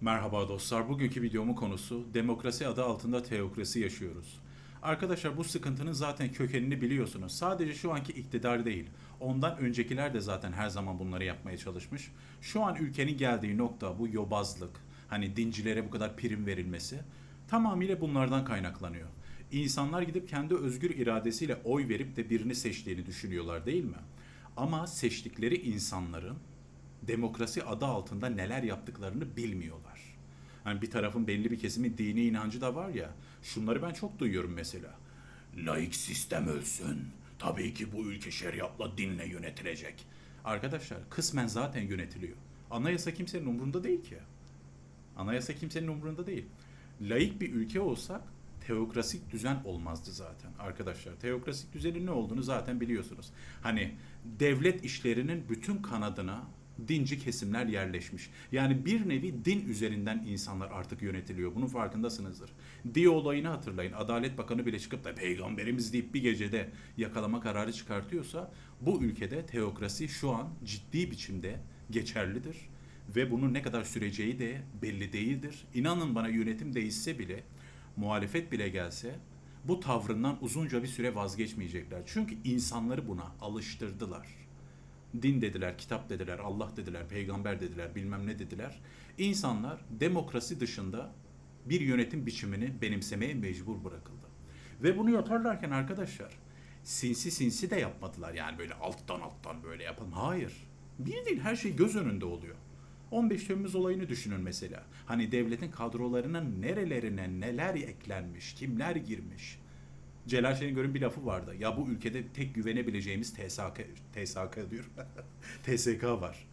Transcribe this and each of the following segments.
Merhaba dostlar. Bugünkü videomun konusu demokrasi adı altında teokrasi yaşıyoruz. Arkadaşlar bu sıkıntının zaten kökenini biliyorsunuz. Sadece şu anki iktidar değil. Ondan öncekiler de zaten her zaman bunları yapmaya çalışmış. Şu an ülkenin geldiği nokta bu yobazlık. Hani dincilere bu kadar prim verilmesi tamamıyla bunlardan kaynaklanıyor. İnsanlar gidip kendi özgür iradesiyle oy verip de birini seçtiğini düşünüyorlar değil mi? Ama seçtikleri insanların demokrasi adı altında neler yaptıklarını bilmiyorlar. Hani bir tarafın belli bir kesimin dini inancı da var ya. Şunları ben çok duyuyorum mesela. Laik sistem ölsün. Tabii ki bu ülke şeriatla dinle yönetilecek. Arkadaşlar kısmen zaten yönetiliyor. Anayasa kimsenin umrunda değil ki. Anayasa kimsenin umrunda değil. Laik bir ülke olsak teokrasik düzen olmazdı zaten arkadaşlar. Teokrasik düzenin ne olduğunu zaten biliyorsunuz. Hani devlet işlerinin bütün kanadına dinci kesimler yerleşmiş. Yani bir nevi din üzerinden insanlar artık yönetiliyor. Bunun farkındasınızdır. Diye olayını hatırlayın. Adalet Bakanı bile çıkıp da peygamberimiz deyip bir gecede yakalama kararı çıkartıyorsa bu ülkede teokrasi şu an ciddi biçimde geçerlidir ve bunun ne kadar süreceği de belli değildir. İnanın bana yönetim değişse bile, muhalefet bile gelse bu tavrından uzunca bir süre vazgeçmeyecekler. Çünkü insanları buna alıştırdılar. Din dediler, kitap dediler, Allah dediler, peygamber dediler, bilmem ne dediler. İnsanlar demokrasi dışında bir yönetim biçimini benimsemeye mecbur bırakıldı. Ve bunu yaparlarken arkadaşlar sinsi sinsi de yapmadılar. Yani böyle alttan alttan böyle yapalım. Hayır. Bir değil her şey göz önünde oluyor. 15 Temmuz olayını düşünün mesela. Hani devletin kadrolarının nerelerine neler eklenmiş, kimler girmiş. Celal Şengör'ün bir lafı vardı. Ya bu ülkede tek güvenebileceğimiz TSK, TSK diyor. TSK var.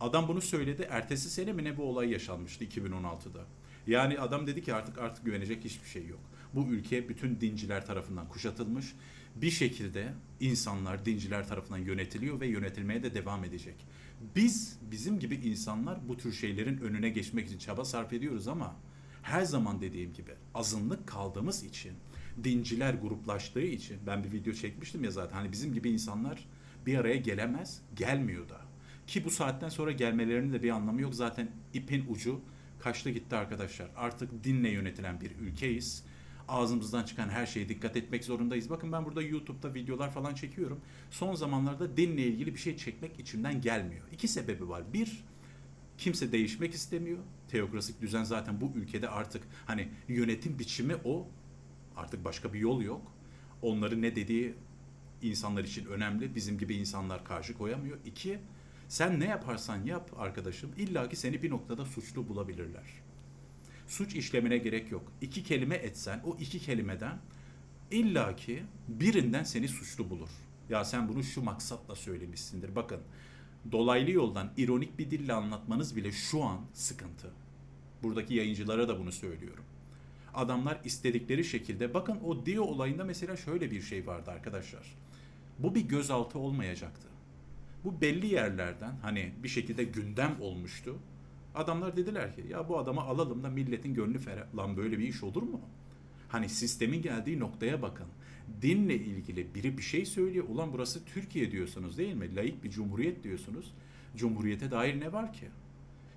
Adam bunu söyledi. Ertesi sene mi ne bu olay yaşanmıştı 2016'da. Yani adam dedi ki artık artık güvenecek hiçbir şey yok. Bu ülke bütün dinciler tarafından kuşatılmış. Bir şekilde insanlar dinciler tarafından yönetiliyor ve yönetilmeye de devam edecek. Biz bizim gibi insanlar bu tür şeylerin önüne geçmek için çaba sarf ediyoruz ama her zaman dediğim gibi azınlık kaldığımız için dinciler gruplaştığı için ben bir video çekmiştim ya zaten hani bizim gibi insanlar bir araya gelemez, gelmiyor da. Ki bu saatten sonra gelmelerinin de bir anlamı yok. Zaten ipin ucu kaçtı gitti arkadaşlar. Artık dinle yönetilen bir ülkeyiz. Ağzımızdan çıkan her şeye dikkat etmek zorundayız. Bakın ben burada YouTube'da videolar falan çekiyorum. Son zamanlarda dinle ilgili bir şey çekmek içimden gelmiyor. İki sebebi var. Bir, kimse değişmek istemiyor. Teokrasik düzen zaten bu ülkede artık hani yönetim biçimi o. Artık başka bir yol yok. Onların ne dediği insanlar için önemli. Bizim gibi insanlar karşı koyamıyor. İki, sen ne yaparsan yap arkadaşım illaki seni bir noktada suçlu bulabilirler. Suç işlemine gerek yok. İki kelime etsen o iki kelimeden illaki birinden seni suçlu bulur. Ya sen bunu şu maksatla söylemişsindir. Bakın dolaylı yoldan ironik bir dille anlatmanız bile şu an sıkıntı. Buradaki yayıncılara da bunu söylüyorum. Adamlar istedikleri şekilde bakın o Dio olayında mesela şöyle bir şey vardı arkadaşlar. Bu bir gözaltı olmayacaktı. Bu belli yerlerden hani bir şekilde gündem olmuştu. Adamlar dediler ki ya bu adamı alalım da milletin gönlü ferah. Lan böyle bir iş olur mu? Hani sistemin geldiği noktaya bakın. Dinle ilgili biri bir şey söylüyor. Ulan burası Türkiye diyorsunuz değil mi? Laik bir cumhuriyet diyorsunuz. Cumhuriyete dair ne var ki?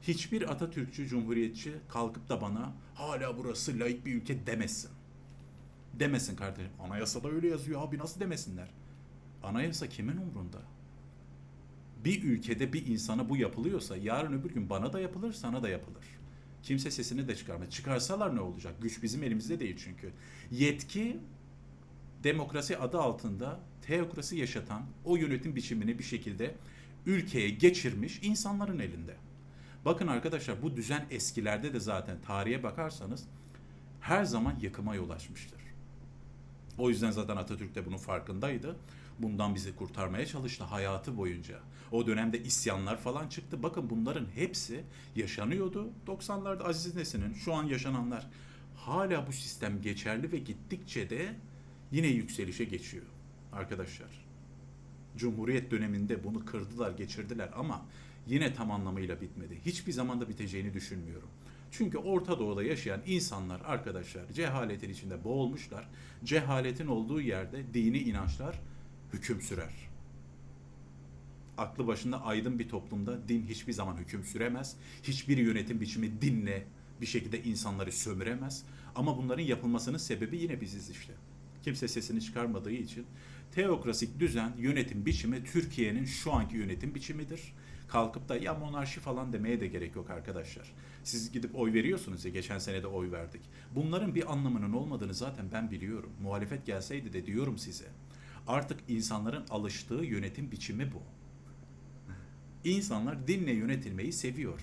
Hiçbir Atatürkçü, Cumhuriyetçi kalkıp da bana hala burası laik bir ülke demesin. Demesin kardeşim. Anayasada öyle yazıyor abi nasıl demesinler? Anayasa kimin umrunda? bir ülkede bir insana bu yapılıyorsa yarın öbür gün bana da yapılır, sana da yapılır. Kimse sesini de çıkarmaz. Çıkarsalar ne olacak? Güç bizim elimizde değil çünkü. Yetki demokrasi adı altında teokrasi yaşatan o yönetim biçimini bir şekilde ülkeye geçirmiş insanların elinde. Bakın arkadaşlar bu düzen eskilerde de zaten tarihe bakarsanız her zaman yıkıma yol açmıştır. O yüzden zaten Atatürk de bunun farkındaydı. Bundan bizi kurtarmaya çalıştı hayatı boyunca. O dönemde isyanlar falan çıktı. Bakın bunların hepsi yaşanıyordu. 90'larda Aziz Nesin'in şu an yaşananlar hala bu sistem geçerli ve gittikçe de yine yükselişe geçiyor arkadaşlar. Cumhuriyet döneminde bunu kırdılar, geçirdiler ama yine tam anlamıyla bitmedi. Hiçbir zamanda biteceğini düşünmüyorum. Çünkü Orta Doğu'da yaşayan insanlar arkadaşlar cehaletin içinde boğulmuşlar. Cehaletin olduğu yerde dini inançlar hüküm sürer. aklı başında aydın bir toplumda din hiçbir zaman hüküm süremez. Hiçbir yönetim biçimi dinle bir şekilde insanları sömüremez. Ama bunların yapılmasının sebebi yine biziz işte. Kimse sesini çıkarmadığı için teokrasik düzen, yönetim biçimi Türkiye'nin şu anki yönetim biçimidir. Kalkıp da ya monarşi falan demeye de gerek yok arkadaşlar. Siz gidip oy veriyorsunuz ya geçen sene de oy verdik. Bunların bir anlamının olmadığını zaten ben biliyorum. Muhalefet gelseydi de diyorum size. Artık insanların alıştığı yönetim biçimi bu. İnsanlar dinle yönetilmeyi seviyor.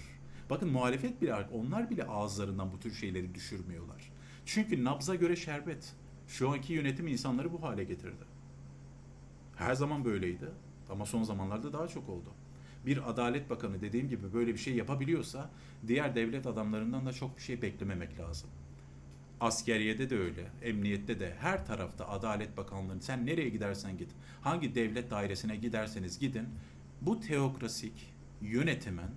Bakın muhalefet bile onlar bile ağızlarından bu tür şeyleri düşürmüyorlar. Çünkü nabza göre şerbet. Şu anki yönetim insanları bu hale getirdi. Her zaman böyleydi ama son zamanlarda daha çok oldu. Bir adalet bakanı dediğim gibi böyle bir şey yapabiliyorsa diğer devlet adamlarından da çok bir şey beklememek lazım. Askeriyede de öyle, emniyette de her tarafta adalet bakanlığının sen nereye gidersen git, hangi devlet dairesine giderseniz gidin bu teokrasik yönetimin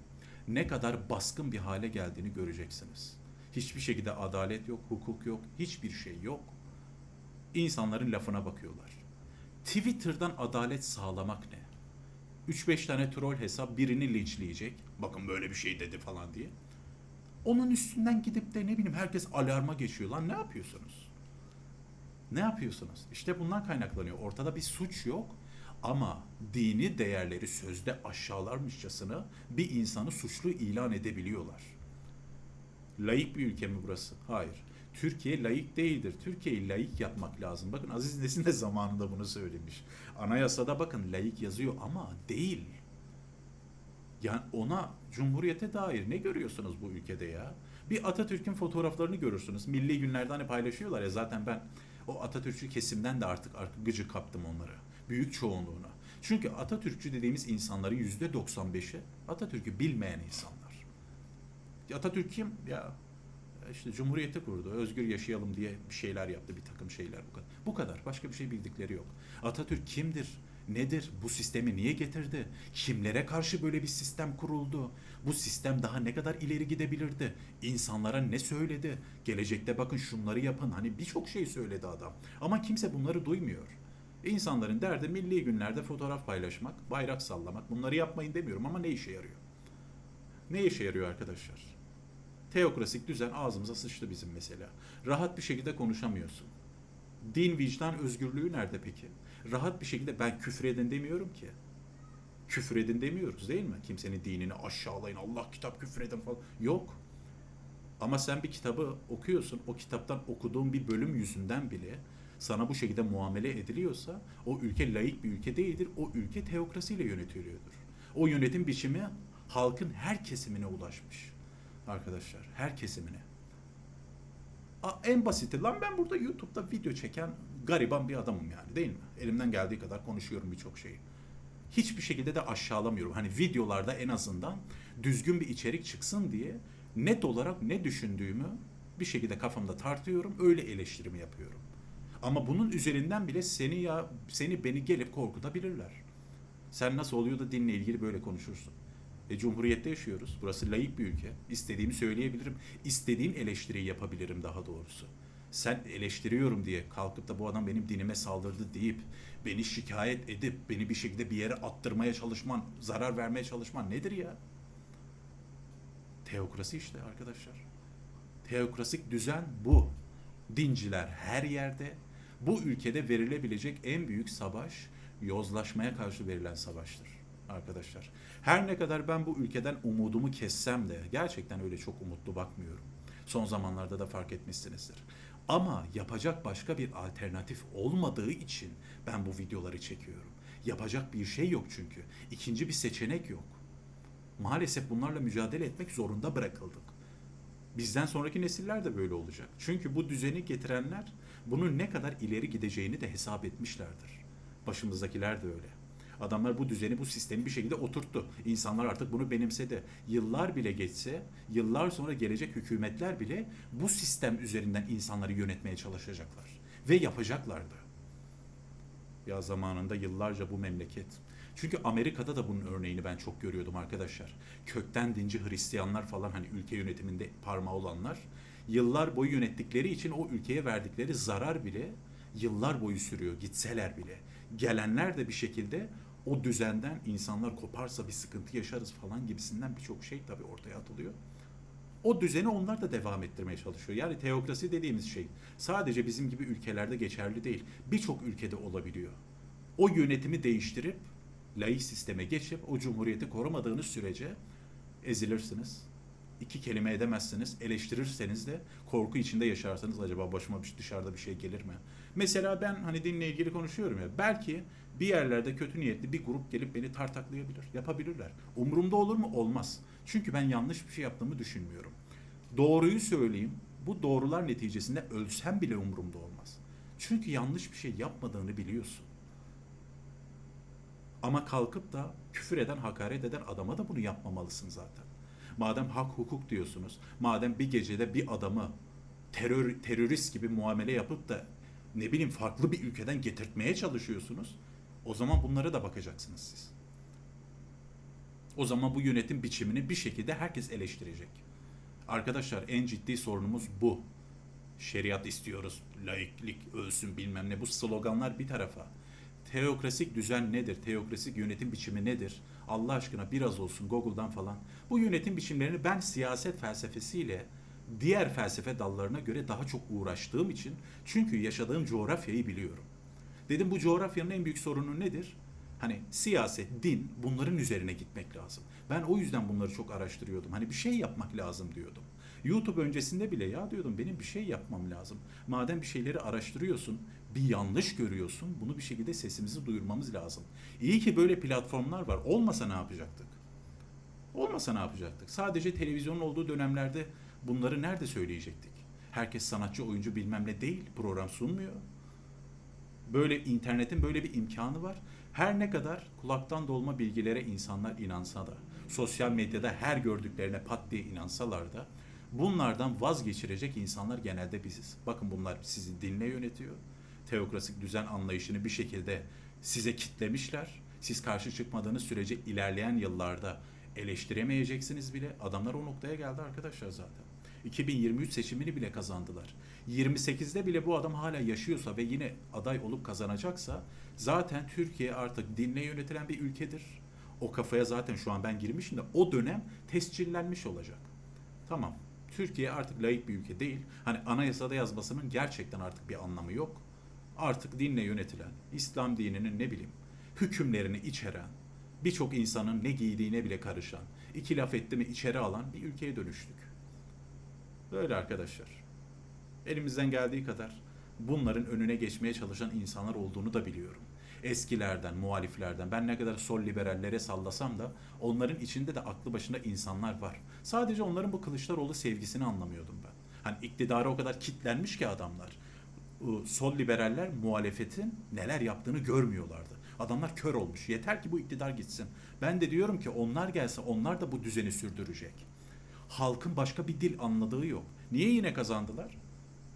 ne kadar baskın bir hale geldiğini göreceksiniz. Hiçbir şekilde adalet yok, hukuk yok, hiçbir şey yok. İnsanların lafına bakıyorlar. Twitter'dan adalet sağlamak ne? 3-5 tane troll hesap birini linçleyecek. Bakın böyle bir şey dedi falan diye. Onun üstünden gidip de ne bileyim herkes alarma geçiyor. Lan ne yapıyorsunuz? Ne yapıyorsunuz? İşte bundan kaynaklanıyor. Ortada bir suç yok ama dini değerleri sözde aşağılarmışçasına bir insanı suçlu ilan edebiliyorlar. Layık bir ülke mi burası? Hayır. Türkiye layık değildir. Türkiye'yi layık yapmak lazım. Bakın Aziz Nesin de zamanında bunu söylemiş. Anayasada bakın layık yazıyor ama değil. Yani ona Cumhuriyete dair ne görüyorsunuz bu ülkede ya? Bir Atatürk'ün fotoğraflarını görürsünüz. Milli günlerde hani paylaşıyorlar ya zaten ben o Atatürkçü kesimden de artık, artık gıcı kaptım onları. Büyük çoğunluğuna. Çünkü Atatürkçü dediğimiz insanların yüzde 95'i Atatürk'ü bilmeyen insanlar. Atatürk kim? Ya işte Cumhuriyeti kurdu, özgür yaşayalım diye bir şeyler yaptı, bir takım şeyler bu kadar. Bu kadar. Başka bir şey bildikleri yok. Atatürk kimdir? Nedir? Bu sistemi niye getirdi? Kimlere karşı böyle bir sistem kuruldu? Bu sistem daha ne kadar ileri gidebilirdi? İnsanlara ne söyledi? Gelecekte bakın şunları yapın. Hani birçok şey söyledi adam. Ama kimse bunları duymuyor. İnsanların derdi milli günlerde fotoğraf paylaşmak, bayrak sallamak. Bunları yapmayın demiyorum ama ne işe yarıyor? Ne işe yarıyor arkadaşlar? Teokrasik düzen ağzımıza sıçtı bizim mesela. Rahat bir şekilde konuşamıyorsun. Din, vicdan, özgürlüğü nerede peki? Rahat bir şekilde ben küfredin demiyorum ki. Küfredin demiyoruz değil mi? Kimsenin dinini aşağılayın, Allah kitap küfredin falan. Yok. Ama sen bir kitabı okuyorsun, o kitaptan okuduğun bir bölüm yüzünden bile sana bu şekilde muamele ediliyorsa o ülke layık bir ülke değildir. O ülke teokrasiyle yönetiliyordur. O yönetim biçimi halkın her kesimine ulaşmış arkadaşlar. Her kesimine. En basiti lan ben burada YouTube'da video çeken gariban bir adamım yani değil mi? Elimden geldiği kadar konuşuyorum birçok şeyi. Hiçbir şekilde de aşağılamıyorum. Hani videolarda en azından düzgün bir içerik çıksın diye net olarak ne düşündüğümü bir şekilde kafamda tartıyorum. Öyle eleştirimi yapıyorum. Ama bunun üzerinden bile seni ya seni beni gelip korkutabilirler. Sen nasıl oluyor da dinle ilgili böyle konuşursun. E, Cumhuriyette yaşıyoruz. Burası layık bir ülke. İstediğimi söyleyebilirim. İstediğim eleştiriyi yapabilirim daha doğrusu. Sen eleştiriyorum diye kalkıp da bu adam benim dinime saldırdı deyip beni şikayet edip beni bir şekilde bir yere attırmaya çalışman, zarar vermeye çalışman nedir ya? Teokrasi işte arkadaşlar. Teokrasik düzen bu. Dinciler her yerde. Bu ülkede verilebilecek en büyük savaş yozlaşmaya karşı verilen savaştır arkadaşlar. Her ne kadar ben bu ülkeden umudumu kessem de gerçekten öyle çok umutlu bakmıyorum. Son zamanlarda da fark etmişsinizdir. Ama yapacak başka bir alternatif olmadığı için ben bu videoları çekiyorum. Yapacak bir şey yok çünkü. İkinci bir seçenek yok. Maalesef bunlarla mücadele etmek zorunda bırakıldık. Bizden sonraki nesiller de böyle olacak. Çünkü bu düzeni getirenler bunun ne kadar ileri gideceğini de hesap etmişlerdir. Başımızdakiler de öyle. Adamlar bu düzeni, bu sistemi bir şekilde oturttu. İnsanlar artık bunu benimsedi. Yıllar bile geçse, yıllar sonra gelecek hükümetler bile bu sistem üzerinden insanları yönetmeye çalışacaklar. Ve yapacaklardı. Ya zamanında yıllarca bu memleket. Çünkü Amerika'da da bunun örneğini ben çok görüyordum arkadaşlar. Kökten dinci Hristiyanlar falan hani ülke yönetiminde parmağı olanlar yıllar boyu yönettikleri için o ülkeye verdikleri zarar bile yıllar boyu sürüyor gitseler bile. Gelenler de bir şekilde o düzenden insanlar koparsa bir sıkıntı yaşarız falan gibisinden birçok şey tabii ortaya atılıyor. O düzeni onlar da devam ettirmeye çalışıyor. Yani teokrasi dediğimiz şey sadece bizim gibi ülkelerde geçerli değil. Birçok ülkede olabiliyor. O yönetimi değiştirip laik sisteme geçip o cumhuriyeti korumadığınız sürece ezilirsiniz. İki kelime edemezsiniz. Eleştirirseniz de korku içinde yaşarsanız acaba başıma bir dışarıda bir şey gelir mi? Mesela ben hani dinle ilgili konuşuyorum ya. Belki bir yerlerde kötü niyetli bir grup gelip beni tartaklayabilir. Yapabilirler. Umurumda olur mu? Olmaz. Çünkü ben yanlış bir şey yaptığımı düşünmüyorum. Doğruyu söyleyeyim. Bu doğrular neticesinde ölsem bile umurumda olmaz. Çünkü yanlış bir şey yapmadığını biliyorsun. Ama kalkıp da küfür eden, hakaret eden adama da bunu yapmamalısın zaten. Madem hak hukuk diyorsunuz, madem bir gecede bir adamı terör terörist gibi muamele yapıp da ne bileyim farklı bir ülkeden getirtmeye çalışıyorsunuz, o zaman bunlara da bakacaksınız siz. O zaman bu yönetim biçimini bir şekilde herkes eleştirecek. Arkadaşlar en ciddi sorunumuz bu. Şeriat istiyoruz, laiklik ölsün bilmem ne bu sloganlar bir tarafa. Teokrasik düzen nedir? Teokrasik yönetim biçimi nedir? Allah aşkına biraz olsun Google'dan falan. Bu yönetim biçimlerini ben siyaset felsefesiyle diğer felsefe dallarına göre daha çok uğraştığım için çünkü yaşadığım coğrafyayı biliyorum. Dedim bu coğrafyanın en büyük sorunu nedir? Hani siyaset, din bunların üzerine gitmek lazım. Ben o yüzden bunları çok araştırıyordum. Hani bir şey yapmak lazım diyordum. YouTube öncesinde bile ya diyordum benim bir şey yapmam lazım. Madem bir şeyleri araştırıyorsun, bir yanlış görüyorsun, bunu bir şekilde sesimizi duyurmamız lazım. İyi ki böyle platformlar var. Olmasa ne yapacaktık? Olmasa ne yapacaktık? Sadece televizyonun olduğu dönemlerde bunları nerede söyleyecektik? Herkes sanatçı, oyuncu bilmem ne değil. Program sunmuyor. Böyle internetin böyle bir imkanı var. Her ne kadar kulaktan dolma bilgilere insanlar inansa da, sosyal medyada her gördüklerine pat diye inansalar da bunlardan vazgeçirecek insanlar genelde biziz. Bakın bunlar sizi dinle yönetiyor. Teokrasik düzen anlayışını bir şekilde size kitlemişler. Siz karşı çıkmadığınız sürece ilerleyen yıllarda eleştiremeyeceksiniz bile. Adamlar o noktaya geldi arkadaşlar zaten. 2023 seçimini bile kazandılar. 28'de bile bu adam hala yaşıyorsa ve yine aday olup kazanacaksa zaten Türkiye artık dinle yönetilen bir ülkedir. O kafaya zaten şu an ben girmişim de o dönem tescillenmiş olacak. Tamam. Türkiye artık layık bir ülke değil. Hani anayasada yazmasının gerçekten artık bir anlamı yok. Artık dinle yönetilen, İslam dininin ne bileyim hükümlerini içeren, birçok insanın ne giydiğine bile karışan, iki laf etti mi içeri alan bir ülkeye dönüştük. Böyle arkadaşlar. Elimizden geldiği kadar bunların önüne geçmeye çalışan insanlar olduğunu da biliyorum. Eskilerden, muhaliflerden, ben ne kadar sol liberallere sallasam da onların içinde de aklı başında insanlar var. Sadece onların bu Kılıçdaroğlu sevgisini anlamıyordum ben. Hani iktidara o kadar kitlenmiş ki adamlar. Sol liberaller muhalefetin neler yaptığını görmüyorlardı. Adamlar kör olmuş. Yeter ki bu iktidar gitsin. Ben de diyorum ki onlar gelse onlar da bu düzeni sürdürecek. Halkın başka bir dil anladığı yok. Niye yine kazandılar?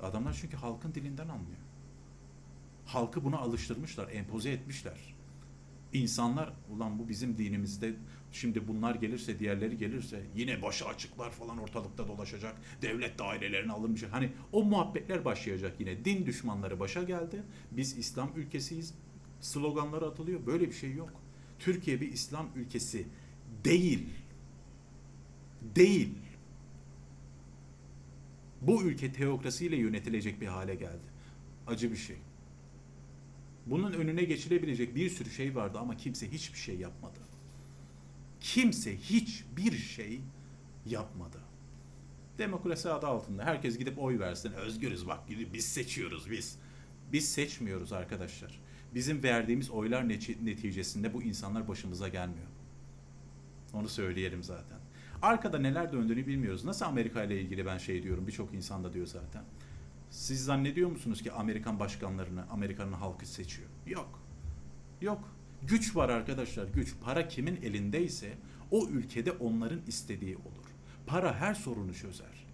Adamlar çünkü halkın dilinden anlıyor. Halkı buna alıştırmışlar, empoze etmişler. İnsanlar ulan bu bizim dinimizde şimdi bunlar gelirse diğerleri gelirse yine başı açıklar falan ortalıkta dolaşacak. Devlet dairelerine alınmayacak. Hani o muhabbetler başlayacak yine. Din düşmanları başa geldi. Biz İslam ülkesiyiz. Sloganları atılıyor. Böyle bir şey yok. Türkiye bir İslam ülkesi değil. Değil. Bu ülke teokrasiyle yönetilecek bir hale geldi. Acı bir şey. Bunun önüne geçilebilecek bir sürü şey vardı ama kimse hiçbir şey yapmadı. Kimse hiçbir şey yapmadı. Demokrasi adı altında herkes gidip oy versin. Özgürüz bak biz seçiyoruz biz. Biz seçmiyoruz arkadaşlar. Bizim verdiğimiz oylar neticesinde bu insanlar başımıza gelmiyor. Onu söyleyelim zaten. Arkada neler döndüğünü bilmiyoruz. Nasıl Amerika ile ilgili ben şey diyorum. Birçok insan da diyor zaten. Siz zannediyor musunuz ki Amerikan başkanlarını Amerika'nın halkı seçiyor? Yok. Yok. Güç var arkadaşlar. Güç. Para kimin elindeyse o ülkede onların istediği olur. Para her sorunu çözer.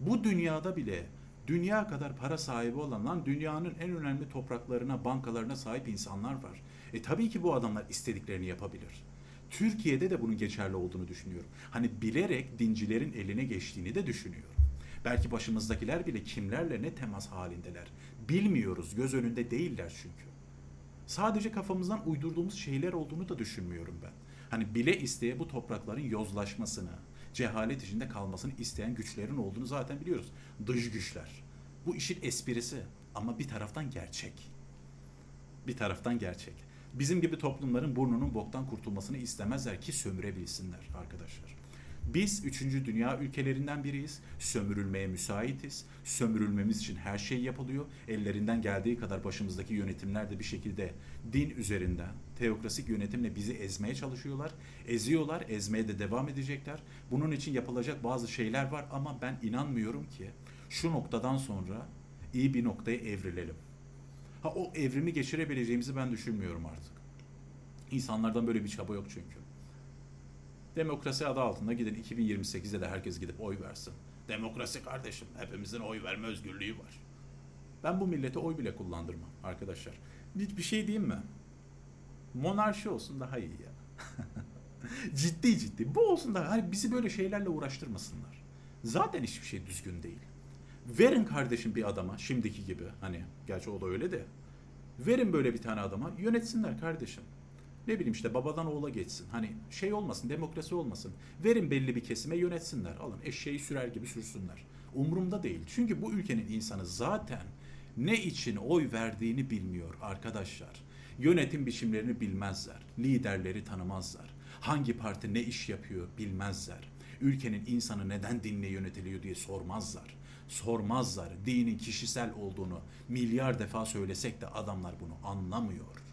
Bu dünyada bile dünya kadar para sahibi olan lan dünyanın en önemli topraklarına, bankalarına sahip insanlar var. E tabii ki bu adamlar istediklerini yapabilir. Türkiye'de de bunun geçerli olduğunu düşünüyorum. Hani bilerek dincilerin eline geçtiğini de düşünüyorum. Belki başımızdakiler bile kimlerle ne temas halindeler. Bilmiyoruz, göz önünde değiller çünkü. Sadece kafamızdan uydurduğumuz şeyler olduğunu da düşünmüyorum ben. Hani bile isteye bu toprakların yozlaşmasını, cehalet içinde kalmasını isteyen güçlerin olduğunu zaten biliyoruz. Dış güçler. Bu işin esprisi ama bir taraftan gerçek. Bir taraftan gerçek. Bizim gibi toplumların burnunun boktan kurtulmasını istemezler ki sömürebilsinler arkadaşlar. Biz 3. dünya ülkelerinden biriyiz. Sömürülmeye müsaitiz. Sömürülmemiz için her şey yapılıyor. Ellerinden geldiği kadar başımızdaki yönetimler de bir şekilde din üzerinden teokrasik yönetimle bizi ezmeye çalışıyorlar. Eziyorlar, ezmeye de devam edecekler. Bunun için yapılacak bazı şeyler var ama ben inanmıyorum ki şu noktadan sonra iyi bir noktaya evrilelim. Ha o evrimi geçirebileceğimizi ben düşünmüyorum artık. İnsanlardan böyle bir çaba yok çünkü. Demokrasi adı altında gidin 2028'de de herkes gidip oy versin. Demokrasi kardeşim. Hepimizin oy verme özgürlüğü var. Ben bu millete oy bile kullandırmam arkadaşlar. Bir, bir şey diyeyim mi? Monarşi olsun daha iyi ya. ciddi ciddi. Bu olsun da hani bizi böyle şeylerle uğraştırmasınlar. Zaten hiçbir şey düzgün değil. Verin kardeşim bir adama şimdiki gibi hani gerçi o da öyle de. Verin böyle bir tane adama yönetsinler kardeşim ne bileyim işte babadan oğula geçsin. Hani şey olmasın, demokrasi olmasın. Verin belli bir kesime yönetsinler. Alın eşeği sürer gibi sürsünler. Umurumda değil. Çünkü bu ülkenin insanı zaten ne için oy verdiğini bilmiyor arkadaşlar. Yönetim biçimlerini bilmezler. Liderleri tanımazlar. Hangi parti ne iş yapıyor bilmezler. Ülkenin insanı neden dinle yönetiliyor diye sormazlar. Sormazlar. Dinin kişisel olduğunu milyar defa söylesek de adamlar bunu anlamıyor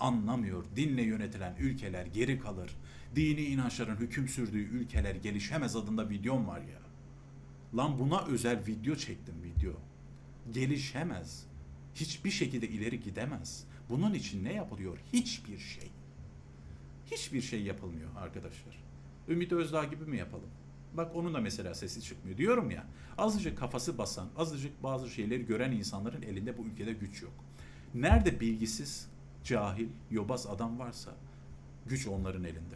anlamıyor. Dinle yönetilen ülkeler geri kalır. Dini inançların hüküm sürdüğü ülkeler gelişemez adında videom var ya. Lan buna özel video çektim video. Gelişemez. Hiçbir şekilde ileri gidemez. Bunun için ne yapılıyor? Hiçbir şey. Hiçbir şey yapılmıyor arkadaşlar. Ümit Özdağ gibi mi yapalım? Bak onun da mesela sesi çıkmıyor. Diyorum ya azıcık kafası basan, azıcık bazı şeyleri gören insanların elinde bu ülkede güç yok. Nerede bilgisiz, cahil, yobaz adam varsa güç onların elinde.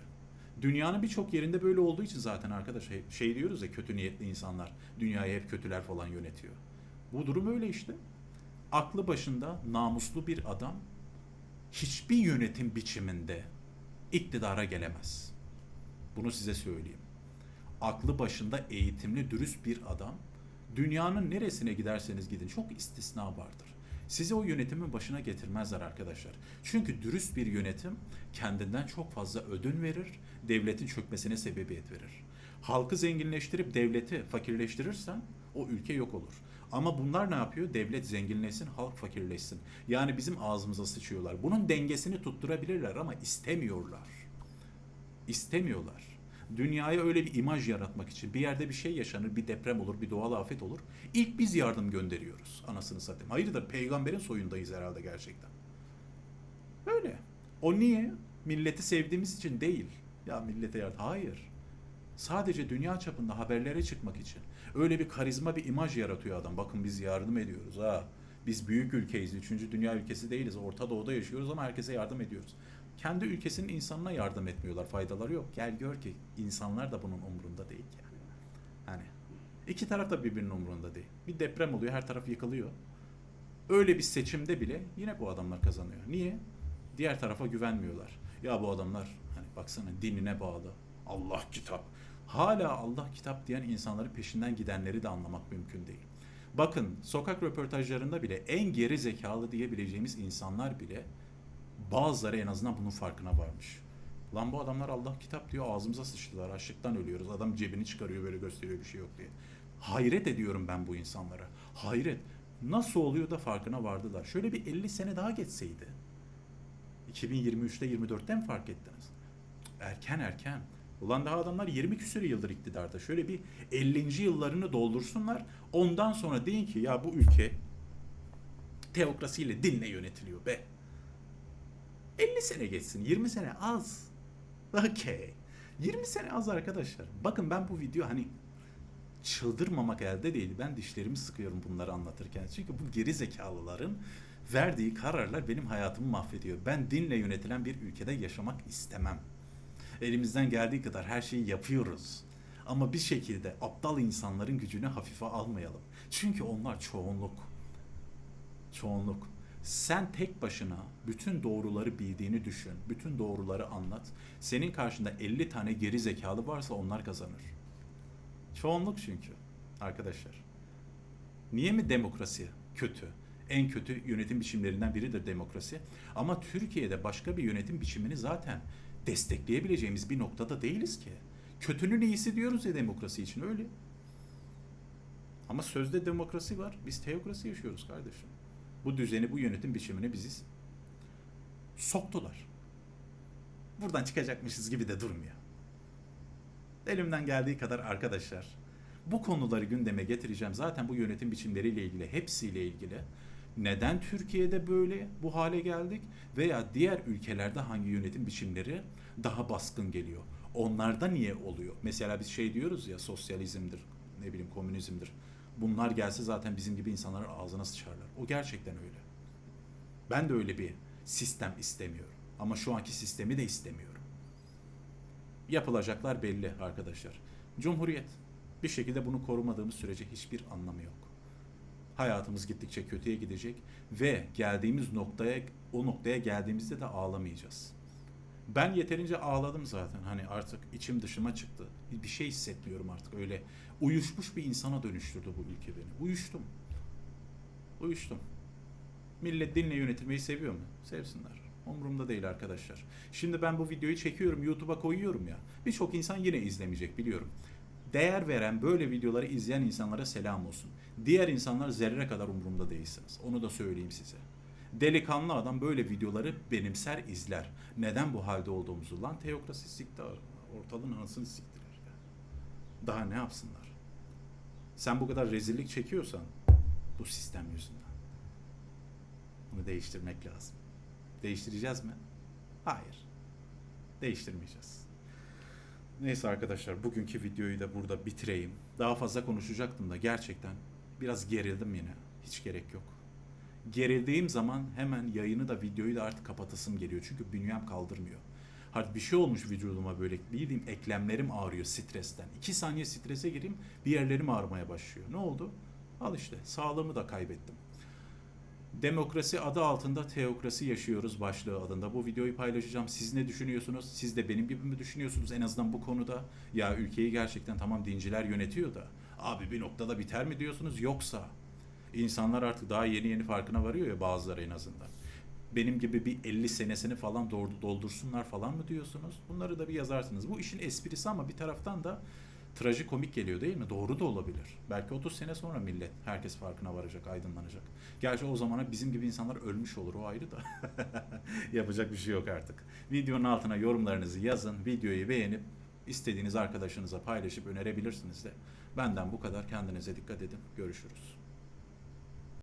Dünyanın birçok yerinde böyle olduğu için zaten arkadaş şey, şey diyoruz ya kötü niyetli insanlar dünyayı hep kötüler falan yönetiyor. Bu durum öyle işte. Aklı başında namuslu bir adam hiçbir yönetim biçiminde iktidara gelemez. Bunu size söyleyeyim. Aklı başında eğitimli, dürüst bir adam dünyanın neresine giderseniz gidin çok istisna vardır sizi o yönetimin başına getirmezler arkadaşlar. Çünkü dürüst bir yönetim kendinden çok fazla ödün verir, devletin çökmesine sebebiyet verir. Halkı zenginleştirip devleti fakirleştirirsen o ülke yok olur. Ama bunlar ne yapıyor? Devlet zenginleşsin, halk fakirleşsin. Yani bizim ağzımıza sıçıyorlar. Bunun dengesini tutturabilirler ama istemiyorlar. İstemiyorlar dünyaya öyle bir imaj yaratmak için bir yerde bir şey yaşanır, bir deprem olur, bir doğal afet olur. İlk biz yardım gönderiyoruz. Anasını satayım. Hayırdır peygamberin soyundayız herhalde gerçekten. Öyle. O niye? Milleti sevdiğimiz için değil. Ya millete yardım. Hayır. Sadece dünya çapında haberlere çıkmak için. Öyle bir karizma bir imaj yaratıyor adam. Bakın biz yardım ediyoruz ha. Biz büyük ülkeyiz. Üçüncü dünya ülkesi değiliz. Orta Doğu'da yaşıyoruz ama herkese yardım ediyoruz kendi ülkesinin insanına yardım etmiyorlar. Faydaları yok. Gel gör ki insanlar da bunun umurunda değil yani. Hani iki taraf da birbirinin umurunda değil. Bir deprem oluyor, her taraf yıkılıyor. Öyle bir seçimde bile yine bu adamlar kazanıyor. Niye? Diğer tarafa güvenmiyorlar. Ya bu adamlar hani baksana dinine bağlı. Allah kitap. Hala Allah kitap diyen insanların peşinden gidenleri de anlamak mümkün değil. Bakın sokak röportajlarında bile en geri zekalı diyebileceğimiz insanlar bile Bazıları en azından bunun farkına varmış. Lan bu adamlar Allah kitap diyor ağzımıza sıçtılar. Açlıktan ölüyoruz. Adam cebini çıkarıyor böyle gösteriyor bir şey yok diye. Hayret ediyorum ben bu insanlara. Hayret. Nasıl oluyor da farkına vardılar. Şöyle bir 50 sene daha geçseydi. 2023'te 24'te mi fark ettiniz? Erken erken. Ulan daha adamlar 20 küsur yıldır iktidarda. Şöyle bir 50. yıllarını doldursunlar. Ondan sonra deyin ki ya bu ülke teokrasiyle dinle yönetiliyor be. 50 sene geçsin. 20 sene az. Okey. 20 sene az arkadaşlar. Bakın ben bu video hani çıldırmamak elde değil. Ben dişlerimi sıkıyorum bunları anlatırken. Çünkü bu geri zekalıların verdiği kararlar benim hayatımı mahvediyor. Ben dinle yönetilen bir ülkede yaşamak istemem. Elimizden geldiği kadar her şeyi yapıyoruz. Ama bir şekilde aptal insanların gücünü hafife almayalım. Çünkü onlar çoğunluk. Çoğunluk. Sen tek başına bütün doğruları bildiğini düşün. Bütün doğruları anlat. Senin karşında 50 tane geri zekalı varsa onlar kazanır. Çoğunluk çünkü arkadaşlar. Niye mi demokrasi kötü? En kötü yönetim biçimlerinden biridir demokrasi. Ama Türkiye'de başka bir yönetim biçimini zaten destekleyebileceğimiz bir noktada değiliz ki. Kötünün iyisi diyoruz ya demokrasi için öyle. Ama sözde demokrasi var. Biz teokrasi yaşıyoruz kardeşim. Bu düzeni, bu yönetim biçimini bizi soktular. Buradan çıkacakmışız gibi de durmuyor. Elimden geldiği kadar arkadaşlar bu konuları gündeme getireceğim. Zaten bu yönetim biçimleriyle ilgili, hepsiyle ilgili. Neden Türkiye'de böyle bu hale geldik veya diğer ülkelerde hangi yönetim biçimleri daha baskın geliyor? Onlarda niye oluyor? Mesela biz şey diyoruz ya sosyalizmdir, ne bileyim komünizmdir. Bunlar gelse zaten bizim gibi insanların ağzına sıçarlar. O gerçekten öyle. Ben de öyle bir sistem istemiyorum. Ama şu anki sistemi de istemiyorum. Yapılacaklar belli arkadaşlar. Cumhuriyet. Bir şekilde bunu korumadığımız sürece hiçbir anlamı yok. Hayatımız gittikçe kötüye gidecek ve geldiğimiz noktaya o noktaya geldiğimizde de ağlamayacağız. Ben yeterince ağladım zaten. Hani artık içim dışıma çıktı. Bir şey hissetmiyorum artık. Öyle uyuşmuş bir insana dönüştürdü bu ülke beni. Uyuştum. Uyuştum. Millet dinle yönetilmeyi seviyor mu? Sevsinler. Umurumda değil arkadaşlar. Şimdi ben bu videoyu çekiyorum, YouTube'a koyuyorum ya. Birçok insan yine izlemeyecek biliyorum. Değer veren böyle videoları izleyen insanlara selam olsun. Diğer insanlar zerre kadar umurumda değilsiniz. Onu da söyleyeyim size. Delikanlı adam böyle videoları benimser izler. Neden bu halde olduğumuzu lan teokrasi sikti ortalığın anasını siktirir ya. Daha ne yapsınlar? Sen bu kadar rezillik çekiyorsan bu sistem yüzünden. Bunu değiştirmek lazım. Değiştireceğiz mi? Hayır. Değiştirmeyeceğiz. Neyse arkadaşlar bugünkü videoyu da burada bitireyim. Daha fazla konuşacaktım da gerçekten biraz gerildim yine. Hiç gerek yok. Gerildiğim zaman hemen yayını da videoyu da artık kapatasım geliyor. Çünkü bünyem kaldırmıyor. Hadi bir şey olmuş vücuduma böyle bildiğim eklemlerim ağrıyor stresten. İki saniye strese gireyim bir yerlerim ağrımaya başlıyor. Ne oldu? Al işte sağlığımı da kaybettim. Demokrasi adı altında teokrasi yaşıyoruz başlığı adında. Bu videoyu paylaşacağım. Siz ne düşünüyorsunuz? Siz de benim gibi mi düşünüyorsunuz en azından bu konuda? Ya ülkeyi gerçekten tamam dinciler yönetiyor da abi bir noktada biter mi diyorsunuz? Yoksa insanlar artık daha yeni yeni farkına varıyor ya bazıları en azından. Benim gibi bir 50 senesini falan doğru- doldursunlar falan mı diyorsunuz? Bunları da bir yazarsınız. Bu işin esprisi ama bir taraftan da trajikomik geliyor değil mi? Doğru da olabilir. Belki 30 sene sonra millet herkes farkına varacak, aydınlanacak. Gerçi o zamana bizim gibi insanlar ölmüş olur o ayrı da. Yapacak bir şey yok artık. Videonun altına yorumlarınızı yazın, videoyu beğenip istediğiniz arkadaşınıza paylaşıp önerebilirsiniz de. Benden bu kadar. Kendinize dikkat edin. Görüşürüz.